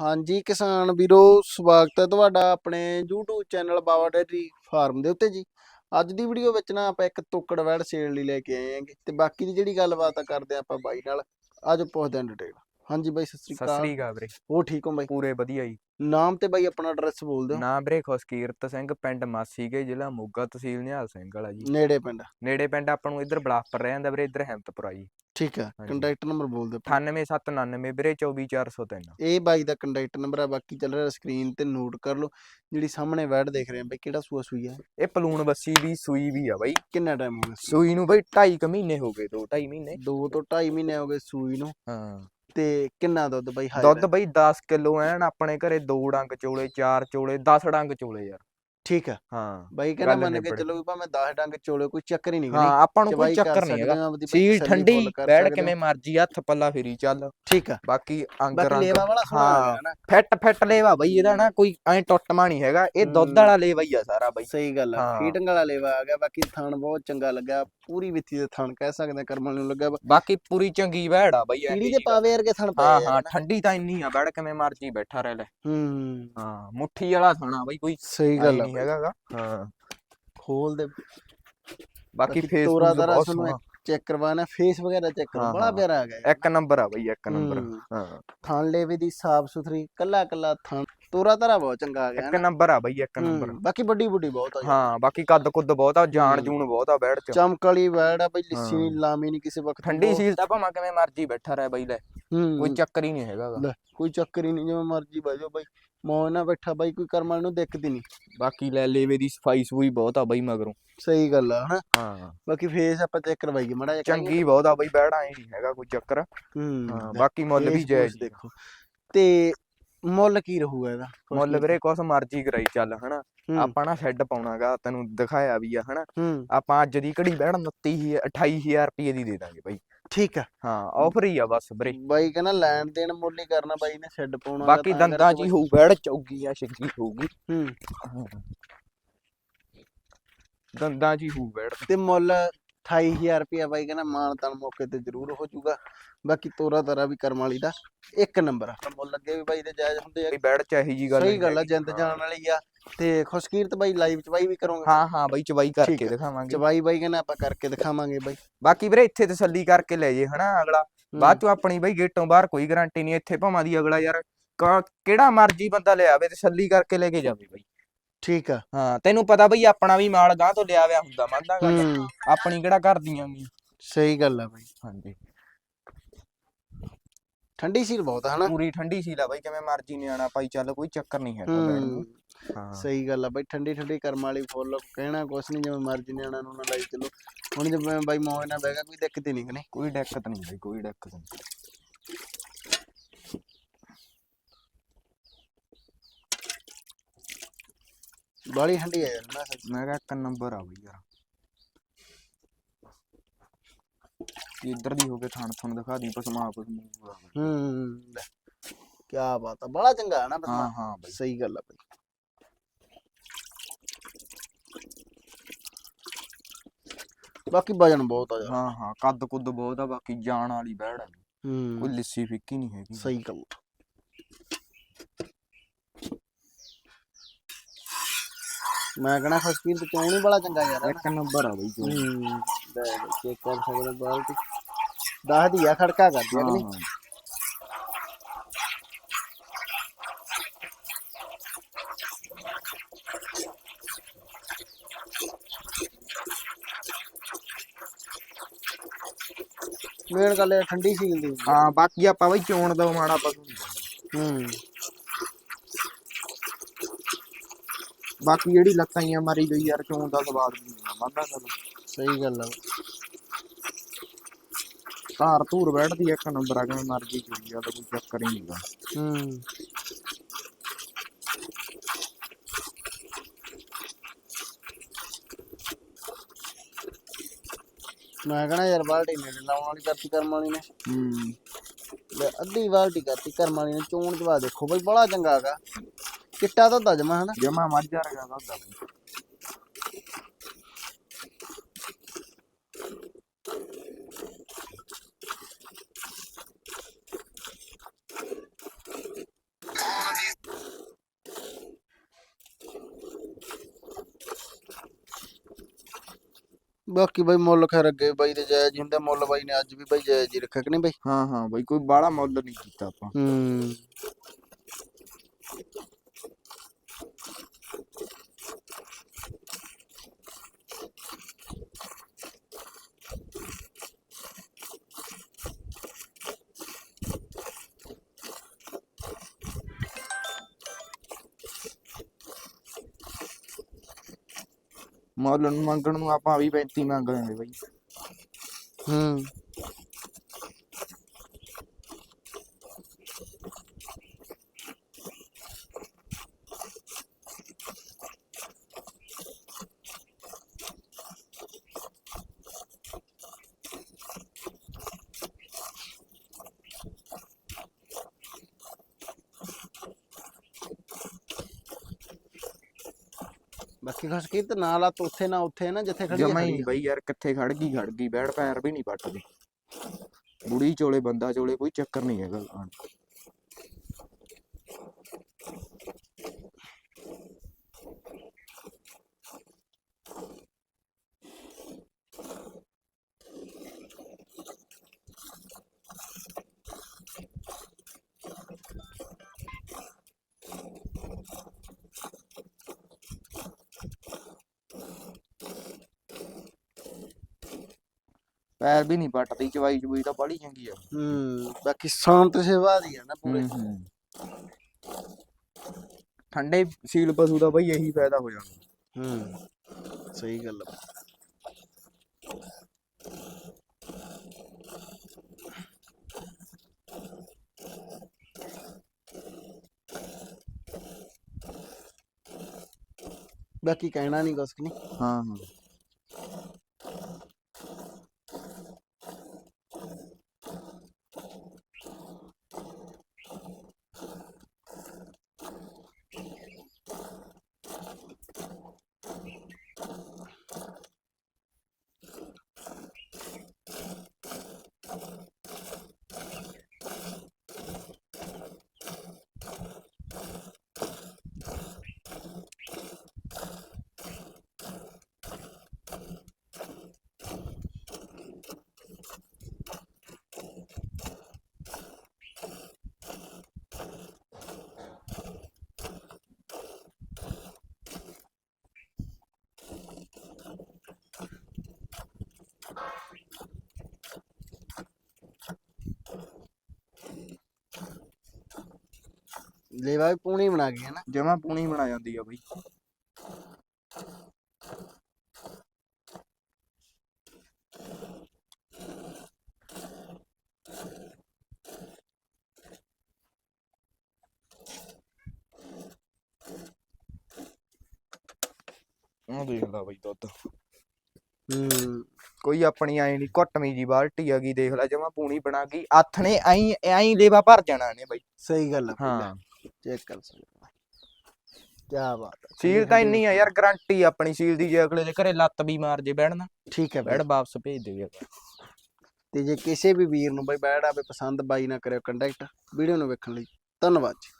ਹਾਂਜੀ, ਕਿਸਾਨ ਵੀਰੋ, ਸਵਾਗਤ ਹੈ ਤੁਹਾਡਾ ਆਪਣੇ YouTube channel Bawa dairy farm ਦੇ ਉੱਤੇ ਜੀ। ਅੱਜ ਦੀ ਵੀਡੀਓ ਵਿੱਚ ਨਾ ਆਪਾਂ ਇੱਕ ਤੋਕੜ ਵੈੜ ਸੇਲ ਲਈ ਲੈ ਕੇ ਆਏ ਹਾਂਗੇ ਤੇ ਬਾਕੀ ਦੀ ਜਿਹੜੀ ਗੱਲਬਾਤ ਆ ਕਰਦੇ ਆਪਾਂ ਬਾਈ ਨਾਲ। ਅੱਜ ਪੁੱਛਦੇ ਹਾਂ ਡਿਟੇਲ। ਹਾਂਜੀ ਬਾਈ ਸਤਿ ਸ੍ਰੀ ਸਤਿ ਅਕਾਲ ਸ੍ਰੀ ਅਕਾਲ। ਵੀਰੇ। ਉਹ ਠੀਕ ਹੋ ਬਾਈ? ਪੂਰੇ ਵਧੀਆ ਜੀ। ਨਾਮ ਤੇ ਬਾਈ ਆਪਣਾ ਐਡਰੈਸ ਬੋਲ ਦਿਓ। ਨਾਮ ਵੀਰੇ ਖੁਸ਼ਕੀਰਤ ਸਿੰਘ ਪਿੰਡ ਮਾਸੀਕੇ ਜ਼ਿਲ੍ਹਾ ਮੋਗਾ ਤਹਿਸੀਲ ਨਿਹਾਲ ਸਿੰਘ ਵਾਲਾ ਜੀ। ਨੇੜੇ ਪਿੰਡ। ਨੇੜੇ ਪਿੰਡ ਆਪਾਂ ਨੂੰ ਇੱਧਰ ਬਲਾਸਪੁਰ ਰਹਿ ਜਾਂਦਾ ਵੀਰੇ ਇੱਧਰ ਹਿੰਮਤਪੁਰਾ ਜੀ। ਠੀਕ ਹੈ ਹਾਂਜੀ। ਕੰਟੈਕਟ ਨੰਬਰ ਬੋਲ ਦਿਓ 98799 ਵੀਰੇ 24403 ਇਹ ਬਾਈ ਦਾ ਕੰਟੈਕਟ ਨੰਬਰ ਆ ਬਾਕੀ ਚੱਲ ਰਿਹਾ ਸਕਰੀਨ ਤੇ ਨੋਟ ਕਰ ਲਓ। ਜਿਹੜੀ ਸਾਹਮਣੇ ਵੈੜ ਦੇਖ ਰਹੇ ਆ ਬਾਈ ਕਿਹੜਾ ਸੂਆ ਸੂਈ ਆ? ਇਹ ਪਲੂਣ ਬੱਸੀ ਵੀ ਸੂਈ ਵੀ ਆ ਬਾਈ। ਕਿੰਨਾ ਟਾਈਮ ਹੋ ਗਿਆ ਸੂਈ? ਨੂੰ ਬਾਈ 2.5 ਮਹੀਨੇ ਹੋ ਗਏ 2.5 ਮਹੀਨੇ। ਦੋ ਤੋਂ 2.5 ਮਹੀਨੇ ਹੋ ਗਏ ਸੂਈ ਨੂੰ। ਹਾਂ। ਤੇ ਕਿੰਨਾ ਦੁੱਧ ਬਾਈ ਹਾਜ਼ਰ ਦੁੱਧ? ਬਾਈ 10 ਕਿਲੋ ਐਨ ਆਪਣੇ ਘਰੇ ਦੋ ਡੰਗ ਚੋਲੇ ਚਾਰ ਚੋਲੇ 10 ਡੰਗ ਚੋਲੇ ਯਾਰ ਠੀਕ ਆ। ਹਾਂ ਬਾਈ ਕਹਿੰਦਾ ਗੱਲ ਮੰਨ ਕੇ ਨਿਬੜ। ਚਲੋ ਵੀ ਭਾਵੇਂ 10 ਡੰਗ ਚੋਲੇ ਕੋਈ ਚੱਕਰ ਹੀ ਨਹੀਂ ਹਾਂ ਆਪਾਂ ਨੂੰ ਕੋਈ ਚੱਕਰ ਨਹੀਂ ਹੈਗਾ। ਸੀਲ ਠੰਡੀ ਬੈਠ ਕਿਵੇਂ ਮਰਜ਼ੀ ਹੱਥ ਪੱਲਾ ਫੇਰੀ ਚੱਲ। ਠੀਕ ਆ। ਬਾਕੀ ਅੰਗ ਬਾਕੀ ਰੰਗ ਲੇਵਾ ਵਾਲਾ ਸੋਹਣਾ ਹਾਂ। ਹੈ ਨਾ। ਫਿੱਟ ਫਿੱਟ ਲੇਵਾ ਬਈ ਇਹਦਾ ਨਾ ਕੋਈ ਐ ਟੁੱਟਮਾ ਨਹੀਂ ਹੈਗਾ। ਇਹ ਦੁੱਧ ਹਮ। ਵਾਲਾ ਲੇਵਾ ਹੀ ਆ ਸਾਰਾ ਬਈ। ਸਹੀ ਗੱਲ ਆ। ਹਾਂ। ਫੀਟਿੰਗ ਵਾਲਾ ਲੇਵਾ ਆ ਗਿਆ ਬਾਕੀ ਥਣ ਬਹੁਤ ਚੰਗਾ ਲੱਗਾ ਪੂਰੀ ਵਿੱਥੀ ਦੇ ਥਣ ਕਹਿ ਸਕਦੇ ਆ ਕਰਮਾਂ ਨੂੰ ਲੱਗਾ ਬਾਕੀ ਪੂਰੀ ਚੰਗੀ ਵਹਿੜ ਆ ਬਈ ਕੀੜੀ ਦੇ ਪਾਵੇ ਵਰਗੇ ਥਣ ਪਏ ਹਾਂ ਆ ਹਾਂ। ਠੰਡੀ ਤਾਂ ਇੰਨੀ ਆ ਬੈੜ ਕਿਵੇਂ ਮਰਜ਼ੀ ਬੈਠਾ ਰਹਿ ਲੈ। ਹੂੰ। ਹਾਂ ਮੁੱਠੀ ਵਾਲਾ ਥਾਣਾ ਬਈ ਕੋਈ ਸਹੀ ਗੱਲ ਆ ਨਹੀਂ ਹੈਗਾਗਾ। ਹਾਂ। ਖੋਲ ਦੇ। ਬਾਕੀ ਫੇਸ ਤੋਰਾ ਬਹੁਤ ਤੁਹਾਨੂੰ ਸੋਹਣਾ। ਚੈੱਕ ਕਰਵਾਣਾ ਫੇਸ ਵਗੈਰਾ ਚੈੱਕ ਕਰੋ ਹਾਂ, ਬੜਾ। ਪਿਆਰਾ ਆ ਗਿਆ ਇੱਕ ਨੰਬਰ ਆ ਬਈ ਇੱਕ ਨੰਬਰ ਹੂੰ। ਥਣ ਲੇਵੇ ਦੀ ਸਾਫ਼ ਸੁਥਰੀ ਕੱਲਾ ਕੱਲਾ ਥਣ। ਤੋਰਾ ਤਾਰਾ ਬਹੁਤ ਚੰਗਾ ਆ ਗਿਆ ਇੱਕ ਨਾ। ਨੰਬਰ ਆ ਬਈ ਇੱਕ ਨੰਬਰ ਬਾਕੀ ਵੱਡੀ ਵੱਡੀ ਬਹੁਤ ਆ ਹਾਂ ਬਾਕੀ ਕੱਦ ਕੁੱਦ ਬਹੁਤ ਆ ਜਾਨ। ਜੂਨ ਬਹੁਤ ਆ ਬੈੜ ਚ। ਚਮਕ ਵਾਲੀ ਵੈੜ ਆ ਬਈ ਲਿੱਸੀ ਨਹੀਂ। ਲਾਮੀ ਨਹੀਂ ਕਿਸੇ ਵਕਤ ਠੰਡੀ ਸੀਲ ਤਾਂ ਭਾਵੇਂ ਕਿਵੇਂ ਮਰਜ਼ੀ ਬੈਠਾ ਰਹਿ ਬਈ ਲੈ। ਕੋਈ ਚੱਕਰ ਹੀ ਨਹੀਂ ਹੈਗਾ ਕੋਈ ਚੱਕਰ ਹੀ ਨਹੀਂ ਜਿਵੇਂ ਮਰਜ਼ੀ ਬਹਿ ਜਾਓ ਬਾਈ। ਮੌਜ ਨਾਲ ਬੈਠਾ ਬਾਈ ਕੋਈ ਕਰਮ ਵਾਲੇ ਨੂੰ ਦਿੱਕਤ ਹੀ ਨਹੀਂ ਬਾਕੀ ਲੈ ਲੇਵੇ ਦੀ ਸਫ਼ਾਈ ਸੂਈ ਬਹੁਤ ਆ ਬਈ ਮਗਰੋਂ। ਸਹੀ ਗੱਲ ਆ ਹਨਾ? ਹਾਂ। ਬਾਕੀ ਫੇਸ ਆਪਾਂ ਚੈੱਕ ਕਰਵਾਈਏ ਮੜਾ ਜਿਹਾ। ਚੰਗੀ ਬਹੁਤ ਆ ਬਈ ਬੈੜ ਆਏ ਨਹੀਂ ਹੈਗਾ ਕੋਈ ਚੱਕਰ। ਹਾਂ ਬਾਕੀ ਮੁੱਲ ਵੀ ਜਾਇਜ਼ ਦੇਖੋ। ਤੇ ਮੁੱਲ ਕੀ ਰਹੂਗਾ ਇਹਦਾ? ਮੁੱਲ ਵੀਰੇ ਕੁਛ ਮਰਜ਼ੀ ਕਰਾਈ ਚੱਲ ਹਨਾ? ਆਪਾਂ ਨਾ ਸ਼ੈੱਡ ਪਾਉਣਾਗਾ ਤੈਨੂੰ ਦਿਖਾਇਆ ਵੀ ਆ ਹਨਾ? ਆਪਾਂ ਅੱਜ ਦੀ ਘੜੀ ਬੈੜ 29 28000 ਰੁਪਏ ਦੀ ਦੇ ਦਾਂਗੇ ਬਾਈ। ਠੀਕ ਆ। ਹਾਂ ਆਫਰ ਹੀ ਆ ਬਸ ਵੀਰੇ। ਬਾਈ ਕਹਿੰਦਾ ਲੈਣ ਦੇਣ ਮੁੱਲ ਹੀ ਕਰਨਾ ਬਾਈ ਨੇ ਛੱਡ ਪਾਉਣਾ ਬਾਕੀ ਦੰਦਾਂ 'ਚ ਹੀ ਹੋਊ ਬੈੜ ਚੌਗੀ ਆ ਛਿੱਗੀ ਹੋਊਗੀ। ਹੂੰ। ਦੰਦਾਂ 'ਚ ਹੀ ਹੋਊ ਬੈੜ ਤੇ ਮੁੱਲ 28000 ਰੁਪਇਆ ਬਾਈ ਕਹਿੰਦਾ ਮਾਨ ਤਾਨ ਮੌਕੇ ਤੇ ਜ਼ਰੂਰ ਹੋ ਜਾਊਗਾ। ਬਾਕੀ ਤੋਰਾ ਤਾਰਾ ਵੀ ਕਰਮ ਵਾਲੀ ਦਾ ਇੱਕ ਨੰਬਰ ਮੁੱਲ ਲੱਗੇ ਵੀ ਬਾਈ ਦੇ ਜਾਇਜ਼ ਹੁੰਦੇ ਆ। ਬਈ ਬੈੜ 'ਚ ਇਹੀ ਜੀ ਗੱਲ ਸਹੀ ਗੱਲ ਆ। ਜਿੰਦ। ਜਾਣ ਵਾਲੀ ਆ। ਤੇ ਖੁਸ਼ਕੀਰਤ ਬਾਈ ਲਾਈਵ ਚ ਬਾਈ ਵੀ ਕਰੋਗੇ। ਹਾਂ ਹਾਂ ਬਾਈ ਚਵਾਈ ਕਰਕੇ। ਦਿਖਾਵਾਂਗੇ। ਚਬਾਈ ਬਾਈ ਕਹਿੰਦਾ ਆਪਾਂ ਕਰਕੇ ਦਿਖਾਵਾਂਗੇ ਬਾਈ। ਬਾਕੀ ਵੀਰੇ ਇੱਥੇ ਤਸੱਲੀ ਕਰਕੇ ਲੈ ਜੇ ਹਨਾ ਅਗਲਾ। ਬਾਅਦ ਚੋਂ ਆਪਣੀ ਬਈ ਗੇਟੋਂ ਬਾਹਰ ਕੋਈ ਗਾਰੰਟੀ ਨਹੀਂ ਇੱਥੇ ਭਾਵਾਂ ਦੀ ਅਗਲਾ ਯਾਰ ਕਿਹੜਾ ਮਰਜ਼ੀ ਬੰਦਾ ਲੈ ਆਵੇ ਤਸੱਲੀ ਕਰਕੇ ਲੈ ਕੇ ਜਾਵੇ ਬਈ। ਠੀਕ ਆ। ਹਾਂ ਤੈਨੂੰ ਪਤਾ ਬਈ ਆਪਣਾ ਵੀ ਮਾਲ ਗਾਂ ਤੋਂ ਲਿਆਵਿਆ ਹੁੰਦਾ ਮੰਨਦਾ ਗੱਲ ਹੂੰ। ਆਪਣੀ ਕਿਹੜਾ ਕਰਦੀਆਂ ਗੀਆਂ ਸਹੀ ਗੱਲ ਆ ਬਾਈ। ਹਾਂਜੀ। ਠੰਡੀ ਸੀਲ ਬਹੁਤ ਆ ਹਨਾ? ਪੂਰੀ ਠੰਡੀ ਸੀ ਲਾ ਬਈ ਕਿਵੇਂ ਮਰਜ਼ੀ ਨਿਆਣਾ ਪਾਈ ਚੱਲ ਕੋਈ ਚੱਕਰ ਨਹੀਂ ਹੈਗਾ ਬੈਣ ਨੂੰ। ਹੂੰ ਹਾਂ। ਸਹੀ ਗੱਲ ਆ ਬਾਈ ਠੰਡੀ ਠੰਡੀ ਕਰਮ ਵਾਲੀ ਫੁੱਲ ਕਹਿਣਾ ਕੁਛ ਨਹੀਂ ਜਿਵੇਂ ਮਰਜ਼ੀ ਨਿਆਣਾ ਨੂੰ ਨਾ ਲਾਈ ਚਲੋ। ਹੁਣ ਜਿਵੇਂ ਬਾਈ ਮੌਜ ਨਾਲ ਬਹਿ ਗਿਆ ਕੋਈ ਦਿੱਕਤ ਹੀ ਨਹੀਂ ਕਿ ਨਹੀਂ? ਕੋਈ ਦਿੱਕਤ ਨਹੀਂ ਬਈ ਕੋਈ ਦਿੱਕਤ ਨਹੀਂ। ਬਾਲੀ ਠੰਡੀ ਆ ਯਾਰ ਸੱਚ। ਮੈਂ ਕਿਹਾ ਇੱਕ ਨੰਬਰ ਆ ਬਈ ਯਾਰ। ਇੱਧਰ ਦੀ ਹੋ ਕੇ ਥਣ ਥਣ ਦਿਖਾ ਦੀ ਪਸਮਾ ਪਸਮੂ ਹੂੰ ਲੈ ਕੀ ਬਾਤ ਆ ਬੜਾ ਚੰਗਾ ਹੈ ਨਾ ਹਾਂ ਬਸਮਾ ਹਾਂ ਬਈ। ਸਹੀ ਗੱਲ ਆ ਬਾਈ। ਬਾਕੀ ਵਜਨ ਬਹੁਤ ਆ ਯਾਰ। ਹਾਂ ਹਾਂ ਕੱਦ ਕੁੱਦ ਬਹੁਤ ਆ ਬਾਕੀ ਜਾਣ ਵਾਲੀ ਬੈੜ ਆ। ਕੋਈ ਹੂੰ ਲਿੱਸੀ ਫਿੱਕੀ ਨਹੀਂ ਹੈਗੀ। ਸਹੀ ਗੱਲ ਮੈਂ ਕਹਣਾ ਖਸਕੀਰ ਤੇ ਚੋਣ ਹੀ ਬੜਾ ਚੰਗਾ ਯਾਰ ਇੱਕ ਨੰਬਰ ਆ ਬਈ ਹੂੰ। ਲੈ ਚੈੱਕ ਕਰ ਸਕਦੇ ਬਾਲਟੀ ਦਸ ਦੀ ਆ ਖੜਕਾ ਕਰਦੀ ਆ ਕਿ ਨਹੀਂ? ਮੇਨ ਗੱਲ ਇਹ ਠੰਡੀ ਸੀਲ ਦੀ। ਹਾਂ ਬਾਕੀ ਆਪਾਂ ਬਈ ਚੋਣ ਦਾ ਮਾੜਾ ਪਸ਼ੂ। ਹੂੰ। ਬਾਕੀ ਜਿਹੜੀ ਲੱਤਾਂ ਹੀ ਮਾਰੀ ਗਈ ਯਾਰ ਚੋਣ ਦਾ ਸਵਾਦ ਨਹੀਂ ਆਉਂਦਾ ਮੰਨਦਾ ਗੱਲ ਸਹੀ ਗੱਲ ਆ। ਧਾਰ ਧੂਰ ਬੈਠਦੀ ਇੱਕ ਨੰਬਰ ਆ ਕਿਵੇਂ ਮਰਜ਼ੀ ਚੋਈ ਆ ਤਾਂ ਕੋਈ ਚੱਕਰ ਹੀ ਨਹੀਂਗਾ ਹੂੰ। ਮੈਂ ਕਹਣਾ ਯਾਰ ਬਾਲਟੀ ਨੇ ਲਾਉਣ ਵਾਲੀ ਕਰਤੀ ਕਰਮ ਵਾਲੀ ਨੇ। ਹੂੰ। ਲੈ ਅੱਧੀ ਬਾਲਟੀ ਕਰਤੀ ਕਰਮ ਵਾਲੀ ਨੇ ਚੋਣ ਜਵਾ ਦੇਖੋ ਬਈ ਬੜਾ ਚੰਗਾ ਹੈਗਾ। ਚਿੱਟਾ ਦੁੱਧ ਆ ਜਮਾ ਹਨਾ ਜਮਾ ਮੱਝ ਵਰਗਾ ਦੁੱਧ ਆ ਬਈ। ਬਾਕੀ ਬਾਈ ਮੁੱਲ ਖੈਰ ਅੱਗੇ ਬਾਈ ਦੇ ਜਾਇਜ਼ ਹੀ ਹੁੰਦੇ ਮੁੱਲ ਬਾਈ ਨੇ ਅੱਜ ਵੀ ਬਾਈ ਜਾਇਜ਼ ਹੀ ਰੱਖਿਆ ਕਿ ਨਹੀਂ ਬਾਈ ਹਾਂ ਹਾਂ ਬਈ ਕੋਈ ਬਾਹਲਾ ਮੁੱਲ ਨਹੀਂ ਕੀਤਾ ਆਪਾਂ ਹੂੰ ਮੁੱਲ ਨੂੰ ਮੰਗਣ ਨੂੰ ਆਪਾਂ ਵੀ 35 ਮੰਗ ਲੈਂਦੇ ਬਈ। ਹੂੰ। ਬਾਕੀ ਖਸ ਕੀ ਤੇ ਨਾਲ ਆ ਉੱਥੇ ਨਾ ਉੱਥੇ ਨਾ ਜਿੱਥੇ ਖੜੀ ਜਮਾ ਹੀ। ਬਈ ਯਾਰ ਕਿੱਥੇ ਖੜ ਗਈ ਖੜ ਗਈ ਬੈੜ ਪੈਰ ਵੀ ਨਹੀਂ ਪੱਟਦੀ ਬੁੜੀ ਚੋਲੇ ਬੰਦਾ ਚੋਲੇ ਕੋਈ ਚੱਕਰ ਨਹੀਂ ਹੈਗਾ ਪੈਰ ਵੀ ਨਹੀਂ ਪੱਟਦੀ ਚਵਾਈ ਚੁਈ ਤਾਂ ਬੜੀ ਚੰਗੀ ਆ। ਹੂੰ ਬਾਕੀ ਸ਼ਾਂਤ ਸੇਵਾ ਦੀ ਆ ਨਾ ਪੂਰੇ। ਹੂੰ ਠੰਡੇ ਸੀਲ ਪਸ਼ੂ ਦਾ ਬਈ ਇਹੀ ਫਾਇਦਾ ਹੋ ਜਾਂਦਾ। ਹੂੰ ਸਹੀ ਗੱਲ ਆ। ਬਾਕੀ ਕਹਿਣਾ ਨਹੀਂ ਕੁਛ ਨਹੀਂ। ਹਾਂ ਹਾਂ। ਲੇਵਾ ਵੀ ਪੂਣੀ ਬਣਾ ਗਈ ਹੈ ਨਾ ਜਮਾ ਪੂਣੀ ਬਣਾ ਜਾਂਦੀ ਆ ਬਈ। ਉਹ ਦੇਖ ਲਾ ਬਈ ਦੁੱਧ। ਹੂੰ। ਕੋਈ ਆਪਣੀ ਐ ਨਹੀਂ ਘੁੱਟਵੀਂ ਜੀ ਬਾਲਟੀ ਹੈਗੀ ਦੇਖ ਲੈ ਜਮਾ ਪੂਣੀ ਬਣਾ ਗਈ। ਨੇ ਐਂ ਐਂ ਲੇਵਾ ਭਰ ਜਾਣਾ ਨੇ ਬਈ। ਸਹੀ ਗੱਲ ਆ ਹਾਂ। ਚੈੱਕ ਕਰ ਸਕਦੇ ਕੀ ਬਾਤ ਹੈ। ਸੀਲ ਤਾਂ ਇੰਨੀ ਆ ਯਾਰ ਗਾਰੰਟੀ ਆਪਣੀ ਸੀਲ ਦੀ ਜੇ ਅਗਲੇ ਦੇ ਘਰੇ ਲੱਤ ਵੀ ਮਾਰ ਜੇ ਬੈਠ ਨਾ ਠੀਕ ਹੈ ਬੈਠ ਵਾਪਸ ਭੇਜ ਦੇਵੇ ਤੇ ਜੇ ਕਿਸੇ ਵੀ ਵੀਰ ਨੂੰ ਬਾਈ ਬੈੜ ਆਵੇ ਪਸੰਦ ਬਾਈ ਨਾ ਕਰਿਓ ਕੰਟੈਕਟ ਵੀਡੀਓ ਨੂੰ ਵੇਖਣ ਲਈ। ਧੰਨਵਾਦ ਜੀ।